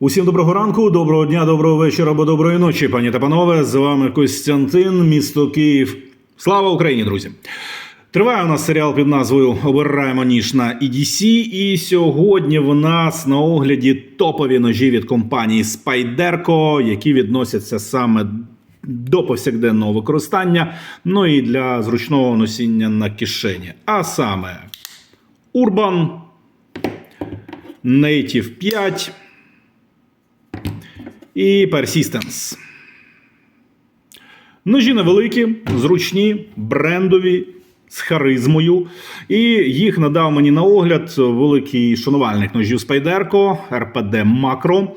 Усім доброго ранку, доброго дня, доброго вечора або доброї ночі, пані та панове. З вами Костянтин, місто Київ. Слава Україні, друзі! Триває у нас серіал під назвою Обираємо ніж на EDC. І сьогодні в нас на огляді топові ножі від компанії Spyderco, які відносяться саме до повсякденного використання, ну і для зручного носіння на кишені. А саме Urban Native 5 і Persistence. Ножі невеликі, зручні, брендові, з харизмою. І їх надав мені на огляд великий шанувальник ножів Spyderco, RPD Macro.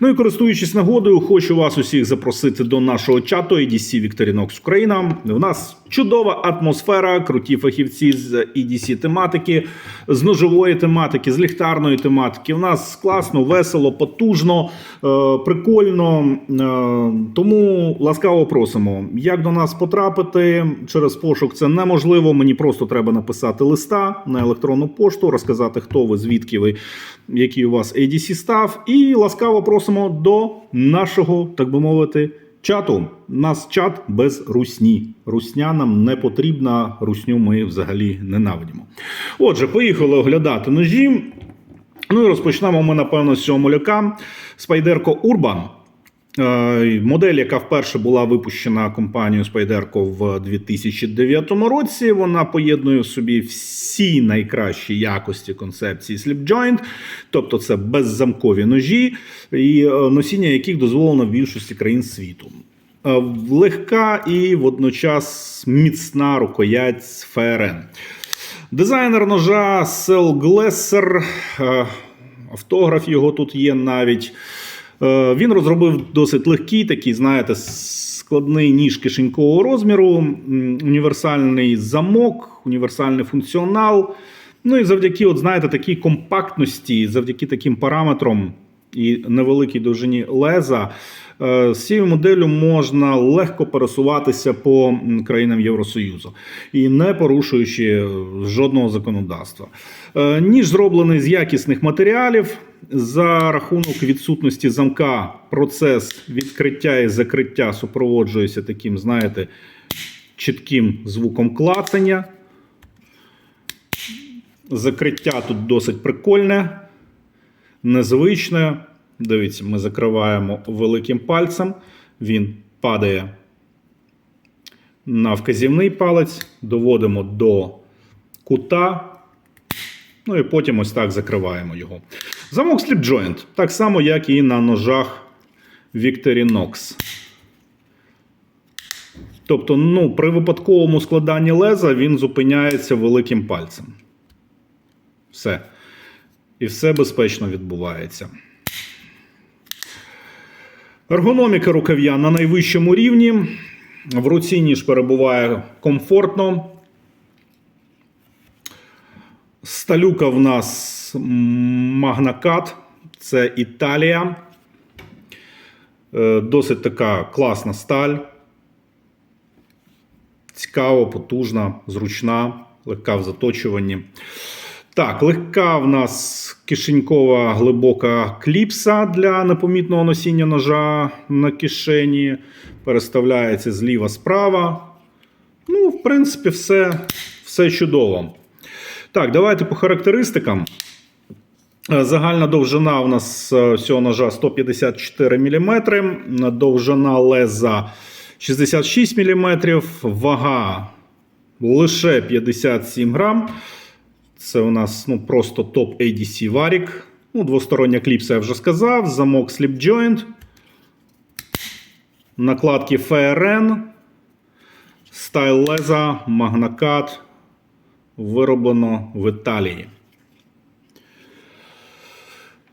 Ну і користуючись нагодою, хочу вас усіх запросити до нашого чату EDC Victorinox Україна. В нас чудова атмосфера, круті фахівці з EDC тематики, з ножової тематики, з ліхтарної тематики. У нас класно, весело, потужно, е, прикольно. Е, тому ласкаво просимо. Як до нас потрапити через пошук, це неможливо. Мені просто треба написати листа на електронну пошту, розказати, хто ви, звідки ви, який у вас ADC став. І ласкаво просимо до нашого, так би мовити, чату. Нас чат без русні. Русня нам не потрібна, русню ми взагалі ненавидимо. Отже, поїхали оглядати ножі. Ну і розпочнемо ми, напевно, з цього муляка. Spyderco Urban. Е, Модель, яка вперше була випущена компанією Spyderco в 2009 році, вона поєднує в собі всі найкращі якості концепції Slip Joint, тобто це беззамкові ножі, і е, носіння яких дозволено в більшості країн світу. Е, Легка і водночас міцна рукоять ФРН. Дизайнер ножа Сел Глесер, е, автограф його тут є навіть. Е, Він розробив досить легкий, такий, знаєте, складний ніж кишенькового розміру, універсальний замок, універсальний функціонал. Ну і завдяки, от знаєте, такій компактності, завдяки таким параметрам і невеликій довжині леза, з цією моделлю можна легко пересуватися по країнам Євросоюзу і не порушуючи е, жодного законодавства. Е, Ніж зроблений з якісних матеріалів. За рахунок відсутності замка процес відкриття і закриття супроводжується таким, знаєте, чітким звуком клацання. Закриття тут досить прикольне, незвичне. Дивіться, ми закриваємо великим пальцем, він падає на вказівний палець, доводимо до кута. Ну і потім ось так закриваємо його. Замок Joint, так само, як і на ножах Victorinox. Тобто, ну, при випадковому складанні леза він зупиняється великим пальцем. Все. І все безпечно відбувається. Ергономіка рукав'я на найвищому рівні. В руці ніж перебуває комфортно. Сталюка в нас Магнакат, це Італія. Е, Досить така класна сталь. Цікава, потужна, зручна, легка в заточуванні. Так, легка в нас кишенькова глибока кліпса для непомітного носіння ножа на кишені. Переставляється зліва справа. Ну, в принципі, все, все чудово. Так, давайте по характеристикам. Е, Загальна довжина у нас е, всього ножа 154 мм, довжина леза 66 мм, вага лише 57 грам. Це у нас ну, просто топ ADC Varik. Ну, двостороння кліпса я вже сказав. Замок Slip Joint. Накладки FRN. Стайл леза, магнакат. Вироблено в Італії.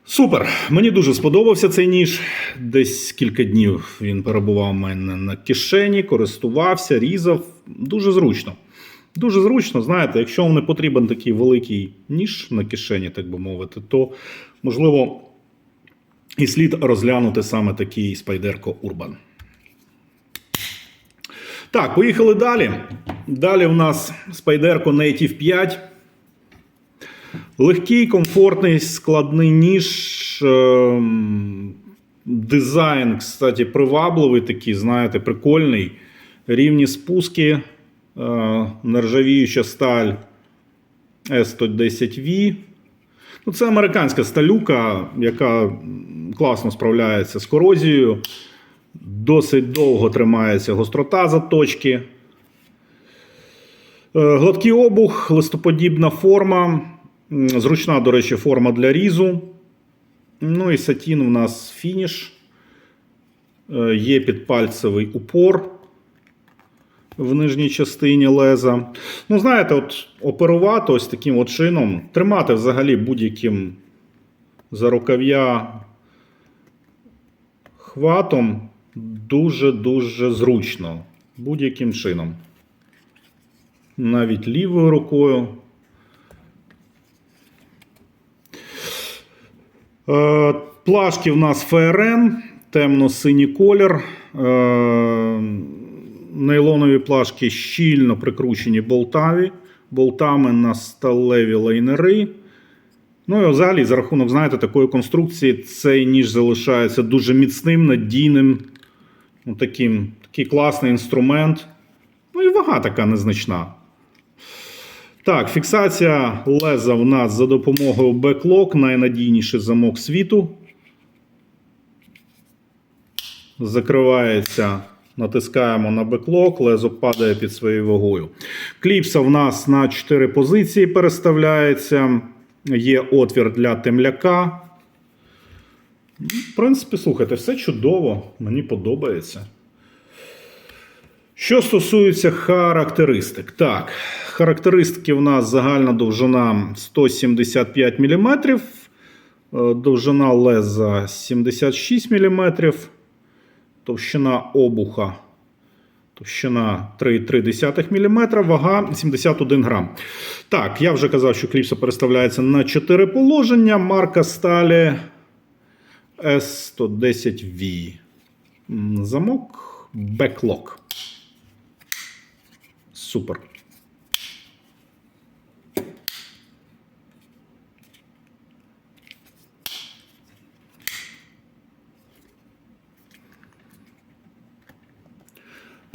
Супер! Мені дуже сподобався цей ніж. Десь кілька днів він перебував у мене на кишені, користувався, різав. Дуже зручно. Дуже зручно, знаєте, якщо вам не потрібен такий великий ніж на кишені, так би мовити, то можливо і слід розглянути саме такий Spyderco Urban. Так, поїхали далі. Далі у нас Spyderco Native 5. Легкий, комфортний, складний ніж ем, дизайн, кстати, привабливий такий, знаєте, прикольний. Рівні спуски, нержавіюча сталь S110V. Ну, це американська сталюка, яка класно справляється з корозією. Досить довго тримається гострота заточки. Е, Гладкий обух, листоподібна форма. Зручна, до речі, форма для різу. Ну і сатін у нас фініш. Е, Є підпальцевий упор в нижній частині леза. Ну, знаєте, от оперувати ось таким от чином, тримати взагалі будь-яким за рукав'я хватом дуже-дуже зручно. Будь-яким чином. Навіть лівою рукою. Е, Плашки в нас ФРН, темно-синій колір. Нейлонові плашки щільно прикручені болтаві, болтами на сталеві лайнери. Ну і взагалі, за рахунок, знаєте, такої конструкції, цей ніж залишається дуже міцним, надійним. Ну, таким, такий класний інструмент. Ну і вага така незначна. Так, фіксація леза в нас за допомогою беклок, найнадійніший замок світу. Закривається, натискаємо на беклок, лезо падає під своєю вагою. Кліпса в нас на 4 позиції переставляється. Є отвір для темляка. В принципі, слухайте, все чудово, мені подобається. Що стосується характеристик, так, характеристики в нас загальна довжина 175 мм, довжина леза 76 мм, товщина обуха, товщина 3,3 мм, вага 71 грам. Так, я вже казав, що кліпса переставляється на 4 положення. Марка сталі S110V. Замок Беклок. Супер.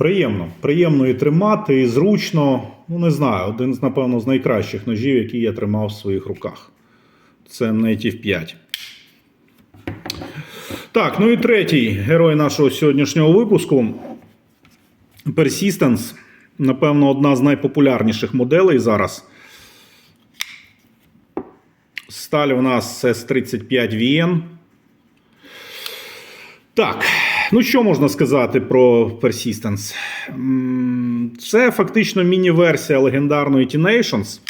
Приємно. Приємно і тримати, і зручно. Ну, не знаю, один з, напевно, з найкращих ножів, які я тримав в своїх руках. Це Native 5. Так, ну і третій герой нашого сьогоднішнього випуску. Persistence. Напевно, одна з найпопулярніших моделей зараз. Сталь у нас S35VN. Так, ну що можна сказати про Persistence? Це фактично міні-версія легендарної T-Nations.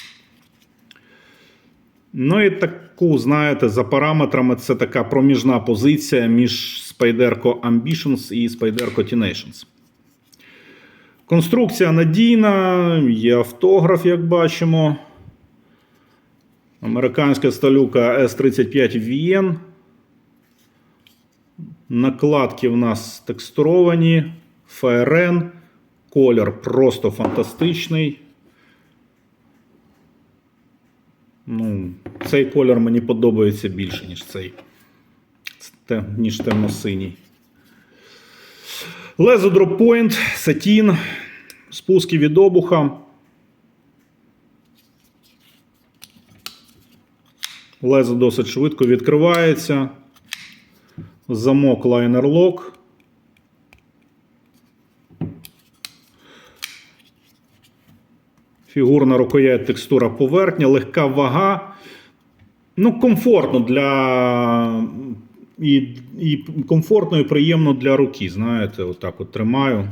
Ну і таку, знаєте, за параметрами це така проміжна позиція між Spyderco Ambitions і Spyderco T-Nations. Конструкція надійна, є автограф, як бачимо. Американська сталюка S35VN. Накладки в нас текстуровані, ФРН. Колір просто фантастичний. Ну, цей колір мені подобається більше, ніж цей. Ніж темно-синій. Лезо дроппойнт, сатін, спуски від обуха. Лезо досить швидко відкривається. Замок лайнер лок. Фігурна рукоять, текстура поверхня, легка вага. Ну, комфортно для. І, і комфортно і приємно для руки. Знаєте, отак от тримаю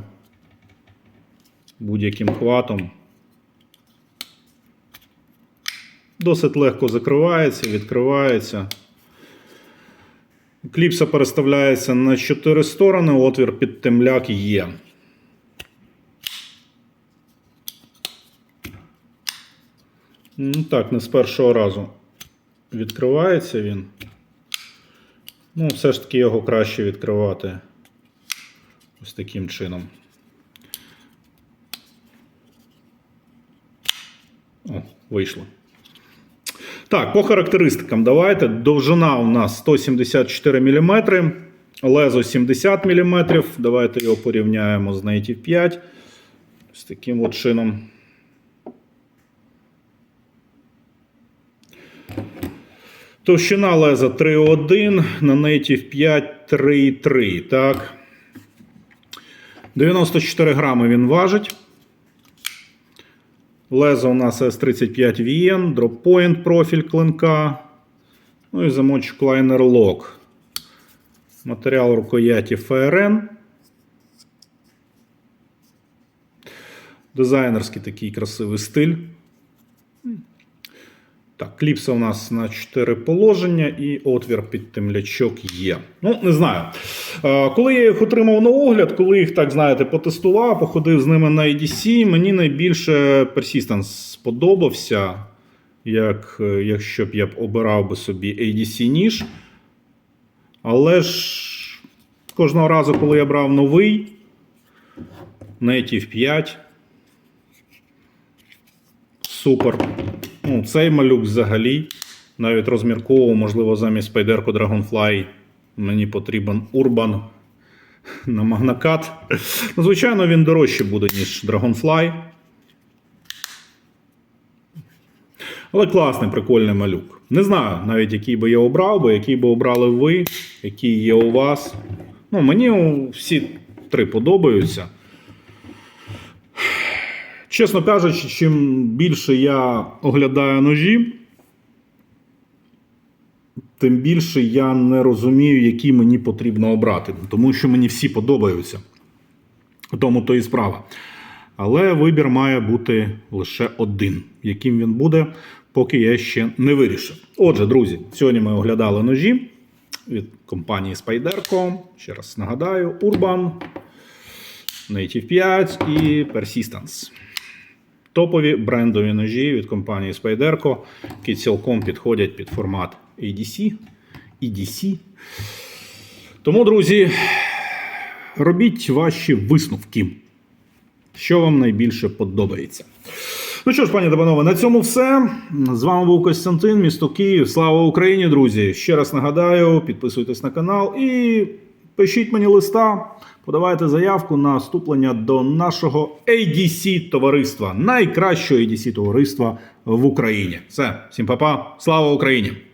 будь-яким хватом. Досить легко закривається, відкривається. Кліпса переставляється на 4 сторони, отвір під темляк є. Ну так, не з першого разу відкривається він. Ну, все ж таки його краще відкривати ось таким чином. О, вийшло. Так, по характеристикам давайте. Довжина у нас 174 мм, лезо 70 мм. Давайте його порівняємо з Native 5. З таким от чином. Товщина леза 3,1, на Native 5 3,3. Так. 94 грами він важить. Лезо у нас S35VN, дроппоінт профіль клинка. Ну і замочок лайнер лок. Матеріал рукояті FRN. Дизайнерський такий красивий стиль. Так, кліпса у нас на 4 положення і отвір під темлячок є. Ну, не знаю. Е, Коли я їх отримав на огляд, коли їх так знаєте, потестував, походив з ними на EDC, мені найбільше Persistence сподобався. Як, е, якщо б я б обирав би собі ADC ніж. Але ж кожного разу, коли я брав новий Native 5, супер. Ну, цей малюк взагалі навіть розмірковував, можливо, замість спайдерку Dragonfly мені потрібен Urban на магнакат. Ну, звичайно, він дорожче буде, ніж Dragonfly. Але класний, прикольний малюк. Не знаю навіть, який би я обрав, би, який би обрали ви, який є у вас. Ну, мені всі три подобаються. Чесно кажучи, чим більше я оглядаю ножі, тим більше я не розумію, які мені потрібно обрати. Тому що мені всі подобаються. Тому то і справа. Але вибір має бути лише один. Яким він буде, поки я ще не вирішив. Отже, друзі, сьогодні ми оглядали ножі від компанії Spyderco. Ще раз нагадаю: Urban, Native 5 і Persistence. Топові брендові ножі від компанії Spyderco, які цілком підходять під формат ADC, EDC. Тому, друзі, робіть ваші висновки. Що вам найбільше подобається? Ну що ж, пані та на цьому все. З вами був Костянтин, місто Київ. Слава Україні, друзі! Ще раз нагадаю, підписуйтесь на канал і пишіть мені листа, подавайте заявку на вступлення до нашого ADC товариства, найкращого ADC товариства в Україні. Все, всім па-па, слава Україні!